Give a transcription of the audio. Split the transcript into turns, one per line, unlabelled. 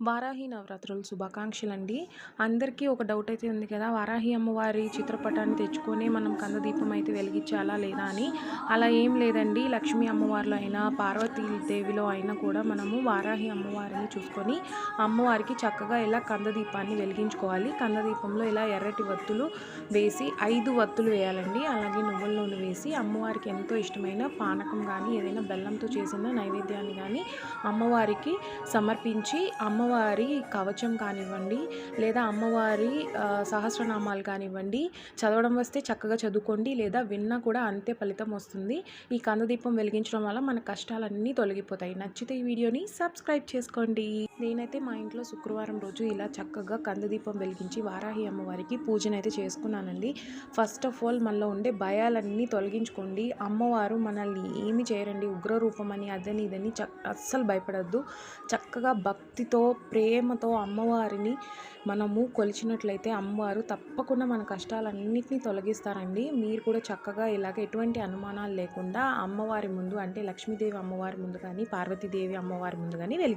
వారాహి నవరాత్రులు శుభాకాంక్షలు అండి అందరికీ ఒక డౌట్ అయితే ఉంది కదా వారాహి అమ్మవారి చిత్రపటాన్ని తెచ్చుకొని మనం కందదీపం అయితే వెలిగించాలా లేదా అని. అలా ఏం లేదండి లక్ష్మీ అమ్మవారిలో అయినా పార్వతీ దేవిలో అయినా కూడా మనము వారాహి అమ్మవారిని చూసుకొని అమ్మవారికి చక్కగా ఇలా కందదీపాన్ని వెలిగించుకోవాలి కందదీపంలో ఇలా ఎర్రటి వత్తులు వేసి ఐదు వత్తులు వేయాలండి. అలాగే నువ్వుల నూనె వేసి అమ్మవారికి ఎంతో ఇష్టమైన పానకం కానీ ఏదైనా బెల్లంతో చేసిన నైవేద్యాన్ని కానీ అమ్మవారికి సమర్పించి అమ్మ అమ్మవారి కవచం కానివ్వండి లేదా అమ్మవారి సహస్రనామాలు కానివ్వండి చదవడం వస్తే చక్కగా చదువుకోండి లేదా విన్నా కూడా అంతే ఫలితం వస్తుంది. ఈ కందదీపం వెలిగించడం వల్ల మన కష్టాలన్నీ తొలగిపోతాయి. నచ్చితే ఈ వీడియోని సబ్స్క్రైబ్ చేసుకోండి. నేనైతే మా ఇంట్లో శుక్రవారం రోజు ఇలా చక్కగా కందదీపం వెలిగించి వారాహి అమ్మవారికి పూజనైతే చేసుకున్నానండి. ఫస్ట్ ఆఫ్ ఆల్ మనలో ఉండే భయాలన్నీ తొలగించుకోండి. అమ్మవారు మనల్ని ఏమి చేయరండి? ఉగ్రరూపం అని అదని ఇదని చక్క అస్సలు భయపడద్దు. చక్కగా భక్తితో ప్రేమతో అమ్మవారిని మనము కొలిచినట్లయితే అమ్మవారు తప్పకుండా మన కష్టాలన్నింటినీ తొలగిస్తారండి. మీరు కూడా చక్కగా ఇలాగ ఎటువంటి అనుమానాలు లేకుండా అమ్మవారి ముందు అంటే లక్ష్మీదేవి అమ్మవారి ముందు కానీ పార్వతీదేవి అమ్మవారి ముందు కానీ వెలిగి